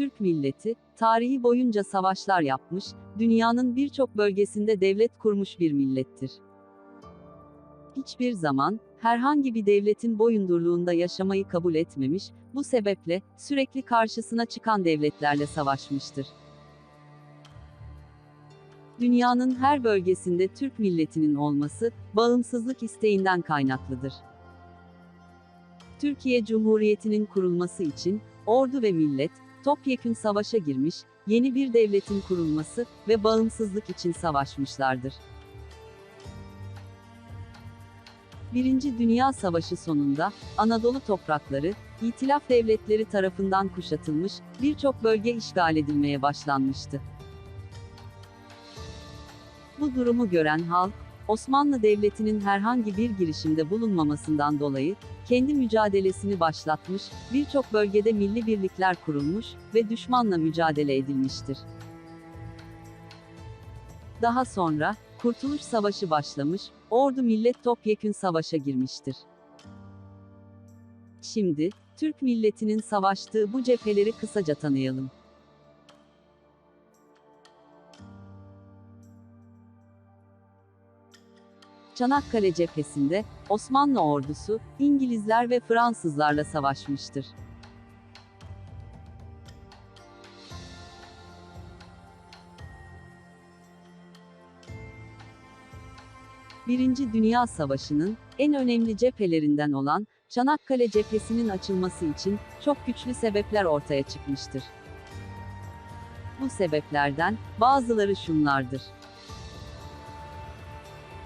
Türk milleti, tarihi boyunca savaşlar yapmış, dünyanın birçok bölgesinde devlet kurmuş bir millettir. Hiçbir zaman, herhangi bir devletin boyundurluğunda yaşamayı kabul etmemiş, bu sebeple, sürekli karşısına çıkan devletlerle savaşmıştır. Dünyanın her bölgesinde Türk milletinin olması, bağımsızlık isteğinden kaynaklıdır. Türkiye Cumhuriyeti'nin kurulması için, ordu ve millet, topyekün savaşa girmiş, yeni bir devletin kurulması ve bağımsızlık için savaşmışlardır. Birinci Dünya Savaşı sonunda, Anadolu toprakları, İtilaf devletleri tarafından kuşatılmış, birçok bölge işgal edilmeye başlanmıştı. Bu durumu gören halk, Osmanlı Devleti'nin herhangi bir girişimde bulunmamasından dolayı, kendi mücadelesini başlatmış, birçok bölgede milli birlikler kurulmuş ve düşmanla mücadele edilmiştir. Daha sonra, Kurtuluş Savaşı başlamış, ordu millet topyekün savaşa girmiştir. Şimdi, Türk milletinin savaştığı bu cepheleri kısaca tanıyalım. Çanakkale cephesinde, Osmanlı ordusu, İngilizler ve Fransızlarla savaşmıştır. Birinci Dünya Savaşı'nın, en önemli cephelerinden olan, Çanakkale cephesinin açılması için, çok güçlü sebepler ortaya çıkmıştır. Bu sebeplerden, bazıları şunlardır.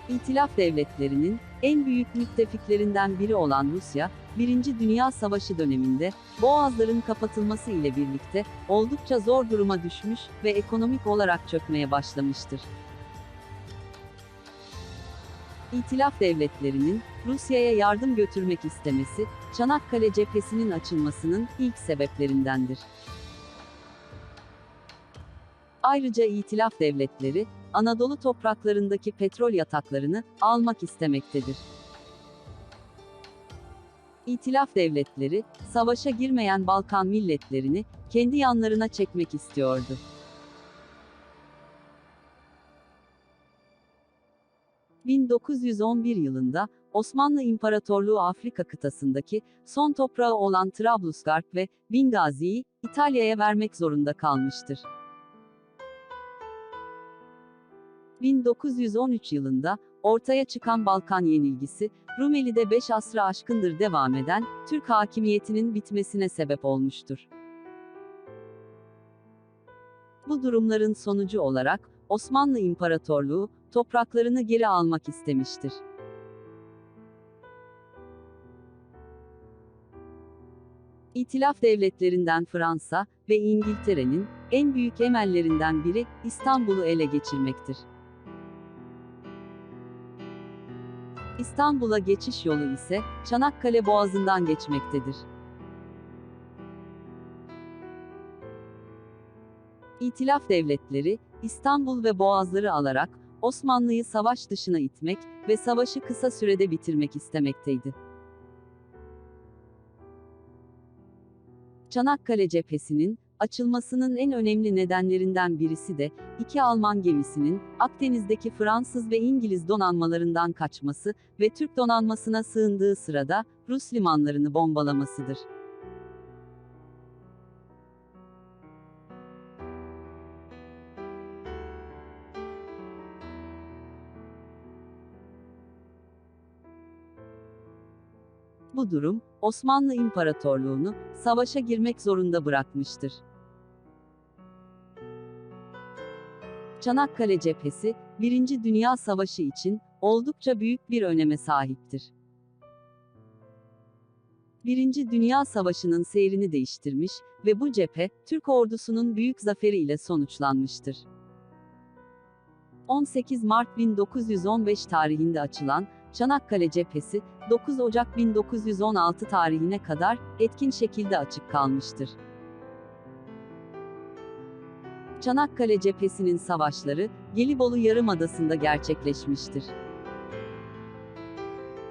İtilaf devletlerinin, en büyük müttefiklerinden biri olan Rusya, Birinci Dünya Savaşı döneminde, boğazların kapatılması ile birlikte, oldukça zor duruma düşmüş ve ekonomik olarak çökmeye başlamıştır. İtilaf devletlerinin, Rusya'ya yardım götürmek istemesi, Çanakkale cephesinin açılmasının ilk sebeplerindendir. Ayrıca İtilaf devletleri, Anadolu topraklarındaki petrol yataklarını almak istemektedir. İtilaf devletleri, savaşa girmeyen Balkan milletlerini kendi yanlarına çekmek istiyordu. ...1911 yılında, Osmanlı İmparatorluğu Afrika kıtasındaki, son toprağı olan Trablusgarp ve Bingazi'yi, İtalya'ya vermek zorunda kalmıştır. 1913 yılında, ortaya çıkan Balkan yenilgisi, Rumeli'de 5 asrı aşkındır devam eden, Türk hakimiyetinin bitmesine sebep olmuştur. Bu durumların sonucu olarak, Osmanlı İmparatorluğu, topraklarını geri almak istemiştir. İtilaf devletlerinden Fransa ve İngiltere'nin en büyük emellerinden biri İstanbul'u ele geçirmektir. İstanbul'a geçiş yolu ise Çanakkale Boğazı'ndan geçmektedir. İtilaf devletleri, İstanbul ve Boğazları alarak, Osmanlı'yı savaş dışına itmek ve savaşı kısa sürede bitirmek istemekteydi. Çanakkale cephesinin, açılmasının en önemli nedenlerinden birisi de, iki Alman gemisinin, Akdeniz'deki Fransız ve İngiliz donanmalarından kaçması ve Türk donanmasına sığındığı sırada, Rus limanlarını bombalamasıdır. Durum, Osmanlı İmparatorluğunu, savaşa girmek zorunda bırakmıştır. Çanakkale cephesi, Birinci Dünya Savaşı için, oldukça büyük bir öneme sahiptir. Birinci Dünya Savaşı'nın seyrini değiştirmiş ve bu cephe, Türk ordusunun büyük zaferi ile sonuçlanmıştır. 18 Mart 1915 tarihinde açılan, Çanakkale cephesi, 9 Ocak 1916 tarihine kadar, etkin şekilde açık kalmıştır. Çanakkale cephesinin savaşları, Gelibolu Yarımadası'nda gerçekleşmiştir.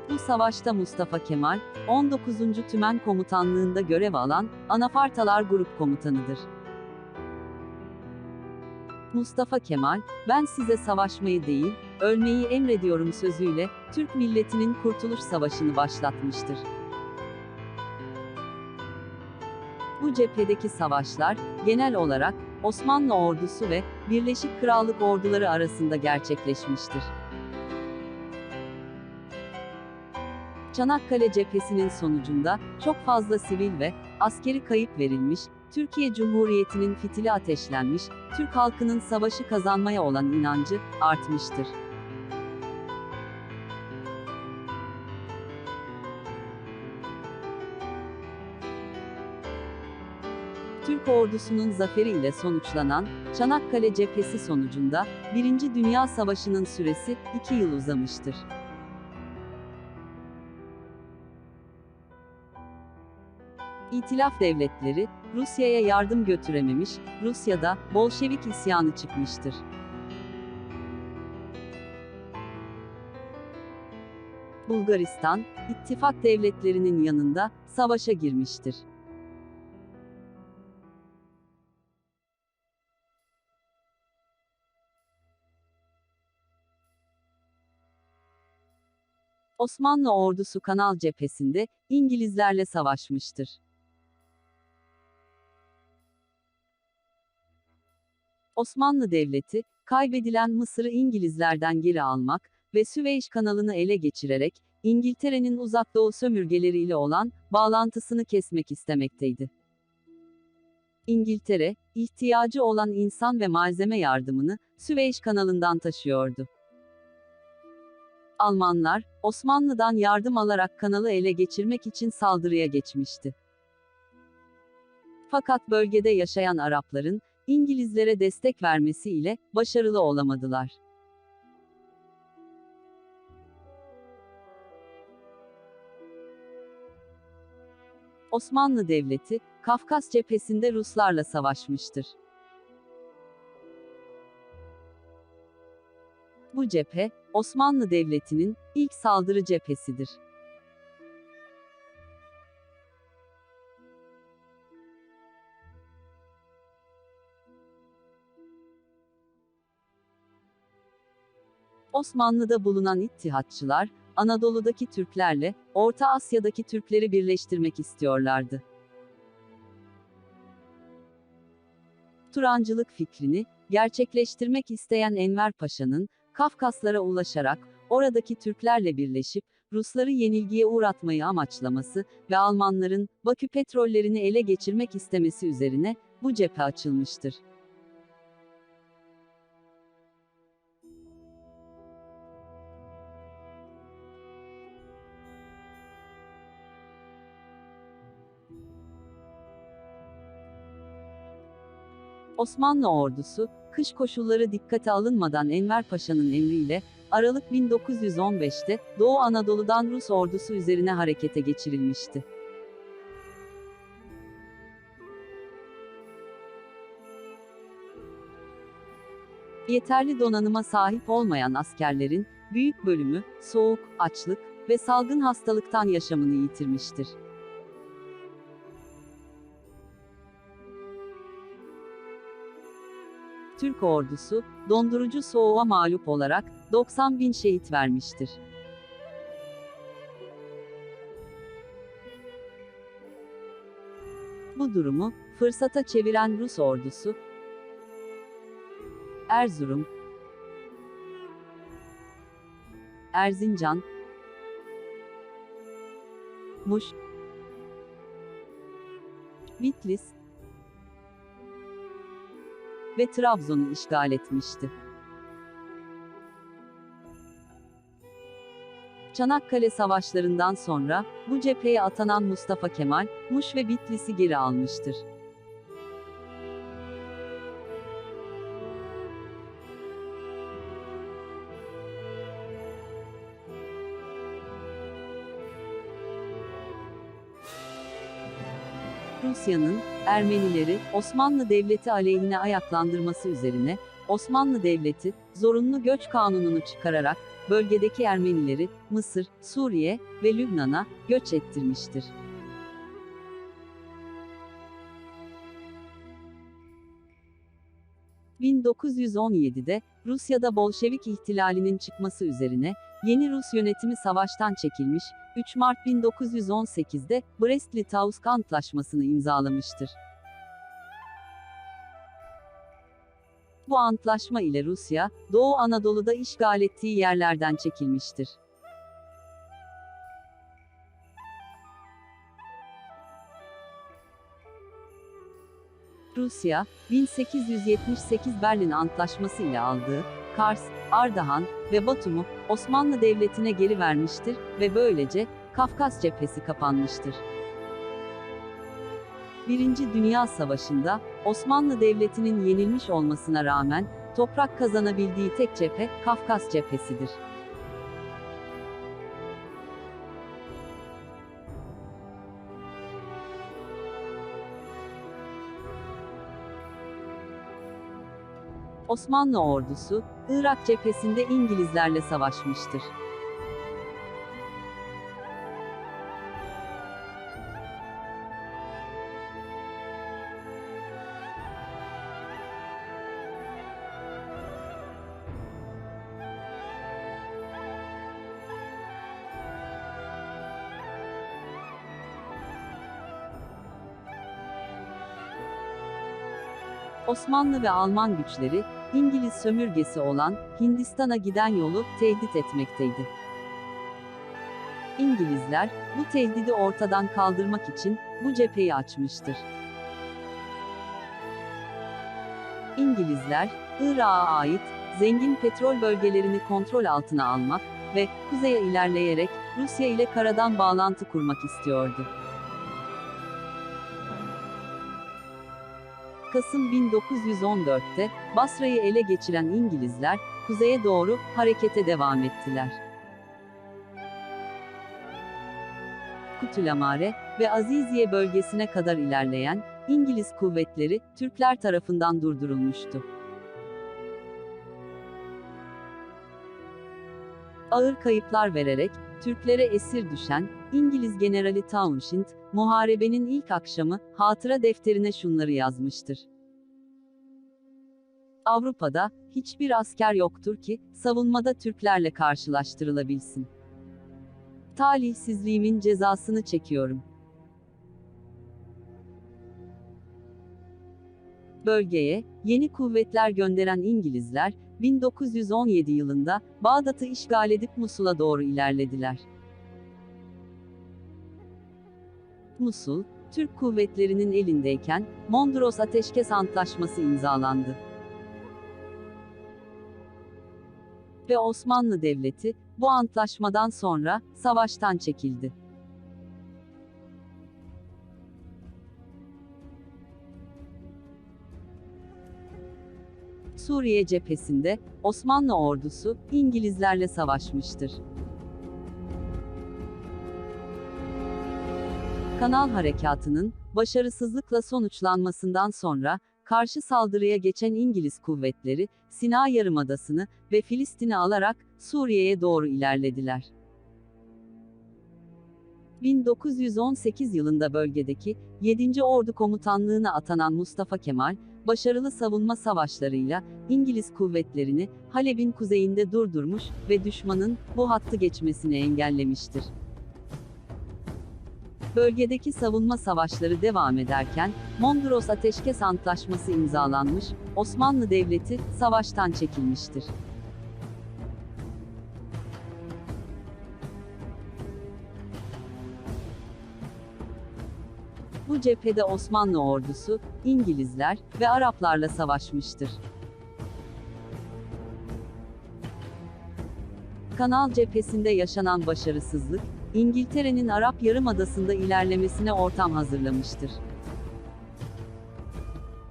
Bu savaşta Mustafa Kemal, 19. Tümen Komutanlığında görev alan, Anafartalar Grup Komutanıdır. Mustafa Kemal, ben size savaşmayı değil, ölmeyi emrediyorum sözüyle, Türk milletinin Kurtuluş Savaşı'nı başlatmıştır. Bu cephedeki savaşlar, genel olarak, Osmanlı ordusu ve Birleşik Krallık orduları arasında gerçekleşmiştir. Çanakkale cephesinin sonucunda, çok fazla sivil ve askeri kayıp verilmiş, Türkiye Cumhuriyeti'nin fitili ateşlenmiş, Türk halkının savaşı kazanmaya olan inancı artmıştır. Türk ordusunun zaferi ile sonuçlanan Çanakkale cephesi sonucunda Birinci Dünya Savaşı'nın süresi 2 yıl uzamıştır. İtilaf devletleri, Rusya'ya yardım götürememiş, Rusya'da Bolşevik isyanı çıkmıştır. Bulgaristan, ittifak devletlerinin yanında savaşa girmiştir. Osmanlı ordusu Kanal cephesinde İngilizlerle savaşmıştır. Osmanlı Devleti, kaybedilen Mısır'ı İngilizlerden geri almak ve Süveyş kanalını ele geçirerek, İngiltere'nin uzak doğu sömürgeleriyle olan bağlantısını kesmek istemekteydi. İngiltere, ihtiyacı olan insan ve malzeme yardımını Süveyş kanalından taşıyordu. Almanlar, Osmanlı'dan yardım alarak kanalı ele geçirmek için saldırıya geçmişti. Fakat bölgede yaşayan Arapların, İngilizlere destek vermesiyle başarılı olamadılar. Osmanlı Devleti, Kafkas cephesinde Ruslarla savaşmıştır. Bu cephe, Osmanlı Devleti'nin ilk saldırı cephesidir. Osmanlı'da bulunan ittihatçılar, Anadolu'daki Türklerle, Orta Asya'daki Türkleri birleştirmek istiyorlardı. Turancılık fikrini, gerçekleştirmek isteyen Enver Paşa'nın, Kafkaslara ulaşarak, oradaki Türklerle birleşip, Rusları yenilgiye uğratmayı amaçlaması ve Almanların, Bakü petrollerini ele geçirmek istemesi üzerine, bu cephe açılmıştır. Osmanlı ordusu, kış koşulları dikkate alınmadan Enver Paşa'nın emriyle, Aralık 1915'te, Doğu Anadolu'dan Rus ordusu üzerine harekete geçirilmişti. Yeterli donanıma sahip olmayan askerlerin, büyük bölümü, soğuk, açlık ve salgın hastalıktan yaşamını yitirmiştir. Türk ordusu, dondurucu soğuğa mağlup olarak, 90 bin şehit vermiştir. Bu durumu, fırsata çeviren Rus ordusu, Erzurum, Erzincan, Muş, Bitlis, ve Trabzon'u işgal etmişti. Çanakkale savaşlarından sonra, bu cepheye atanan Mustafa Kemal, Muş ve Bitlis'i geri almıştır. Rusya'nın, Ermenileri, Osmanlı Devleti aleyhine ayaklandırması üzerine, Osmanlı Devleti, zorunlu göç kanununu çıkararak, bölgedeki Ermenileri, Mısır, Suriye ve Lübnan'a, göç ettirmiştir. 1917'de, Rusya'da Bolşevik ihtilalinin çıkması üzerine, yeni Rus yönetimi savaştan çekilmiş, 3 Mart 1918'de, Brest-Litovsk Antlaşması'nı imzalamıştır. Bu antlaşma ile Rusya, Doğu Anadolu'da işgal ettiği yerlerden çekilmiştir. Rusya, 1878 Berlin Antlaşması ile aldığı, Kars, Ardahan ve Batum'u Osmanlı Devleti'ne geri vermiştir ve böylece Kafkas cephesi kapanmıştır. Birinci Dünya Savaşı'nda Osmanlı Devleti'nin yenilmiş olmasına rağmen toprak kazanabildiği tek cephe Kafkas cephesidir. Osmanlı ordusu, Irak cephesinde İngilizlerle savaşmıştır. Osmanlı ve Alman güçleri, İngiliz sömürgesi olan Hindistan'a giden yolu tehdit etmekteydi. İngilizler, bu tehdidi ortadan kaldırmak için bu cepheyi açmıştır. İngilizler, Irak'a ait zengin petrol bölgelerini kontrol altına almak ve kuzeye ilerleyerek Rusya ile karadan bağlantı kurmak istiyordu. Kasım 1914'te Basra'yı ele geçiren İngilizler kuzeye doğru harekete devam ettiler. Kutülamare ve Aziziye bölgesine kadar ilerleyen İngiliz kuvvetleri Türkler tarafından durdurulmuştu. Ağır kayıplar vererek Türklere esir düşen İngiliz Generali Townshend, muharebenin ilk akşamı hatıra defterine şunları yazmıştır. Avrupa'da hiçbir asker yoktur ki savunmada Türklerle karşılaştırılabilsin. Talihsizliğimin cezasını çekiyorum. Bölgeye yeni kuvvetler gönderen İngilizler 1917 yılında Bağdat'ı işgal edip Musul'a doğru ilerlediler. Musul, Türk kuvvetlerinin elindeyken Mondros Ateşkes Antlaşması imzalandı. Ve Osmanlı Devleti bu antlaşmadan sonra savaştan çekildi. Suriye cephesinde Osmanlı ordusu İngilizlerle savaşmıştır. Kanal Harekatı'nın başarısızlıkla sonuçlanmasından sonra karşı saldırıya geçen İngiliz kuvvetleri Sina Yarımadası'nı ve Filistin'i alarak Suriye'ye doğru ilerlediler. 1918 yılında bölgedeki 7. Ordu Komutanlığına atanan Mustafa Kemal, başarılı savunma savaşlarıyla İngiliz kuvvetlerini Halep'in kuzeyinde durdurmuş ve düşmanın bu hattı geçmesini engellemiştir. Bölgedeki savunma savaşları devam ederken, Mondros Ateşkes Antlaşması imzalanmış, Osmanlı Devleti, savaştan çekilmiştir. Cephede Osmanlı ordusu, İngilizler ve Araplarla savaşmıştır. Kanal cephesinde yaşanan başarısızlık, İngiltere'nin Arap Yarımadası'nda ilerlemesine ortam hazırlamıştır.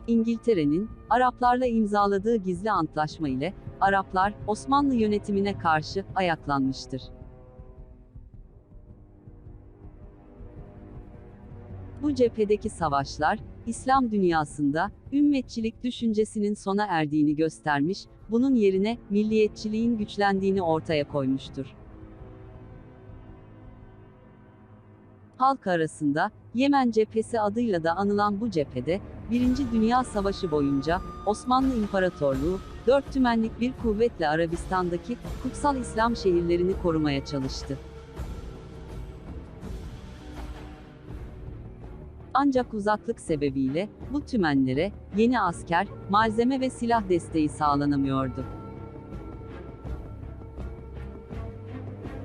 İngiltere'nin, Araplarla imzaladığı gizli antlaşma ile, Araplar, Osmanlı yönetimine karşı, ayaklanmıştır. Bu cephedeki savaşlar, İslam dünyasında, ümmetçilik düşüncesinin sona erdiğini göstermiş, bunun yerine, milliyetçiliğin güçlendiğini ortaya koymuştur. Halk arasında, Yemen cephesi adıyla da anılan bu cephede, Birinci Dünya Savaşı boyunca Osmanlı İmparatorluğu, dört tümenlik bir kuvvetle Arabistan'daki kutsal İslam şehirlerini korumaya çalıştı. Ancak uzaklık sebebiyle bu tümenlere yeni asker, malzeme ve silah desteği sağlanamıyordu.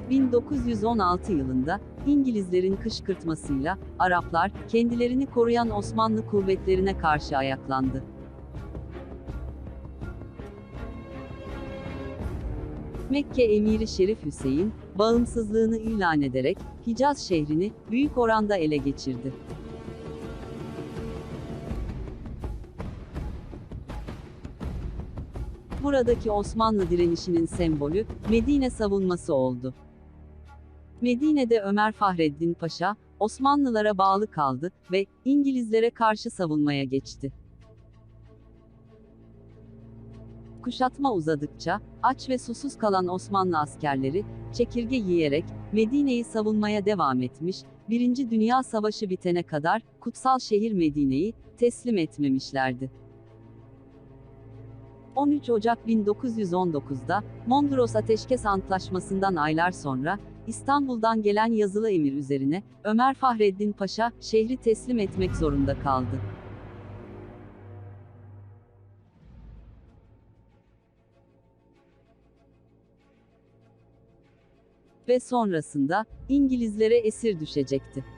1916 yılında İngilizlerin kışkırtmasıyla Araplar kendilerini koruyan Osmanlı kuvvetlerine karşı ayaklandı. Mekke emiri Şerif Hüseyin, bağımsızlığını ilan ederek Hicaz şehrini büyük oranda ele geçirdi. Buradaki Osmanlı direnişinin sembolü Medine savunması oldu. Medine'de Ömer Fahreddin Paşa, Osmanlılara bağlı kaldı ve İngilizlere karşı savunmaya geçti. Kuşatma uzadıkça, aç ve susuz kalan Osmanlı askerleri, çekirge yiyerek, Medine'yi savunmaya devam etmiş, Birinci Dünya Savaşı bitene kadar, kutsal şehir Medine'yi, teslim etmemişlerdi. 13 Ocak 1919'da, Mondros Ateşkes Antlaşması'ndan aylar sonra, İstanbul'dan gelen yazılı emir üzerine, Ömer Fahreddin Paşa, şehri teslim etmek zorunda kaldı. Ve sonrasında, İngilizlere esir düşecekti.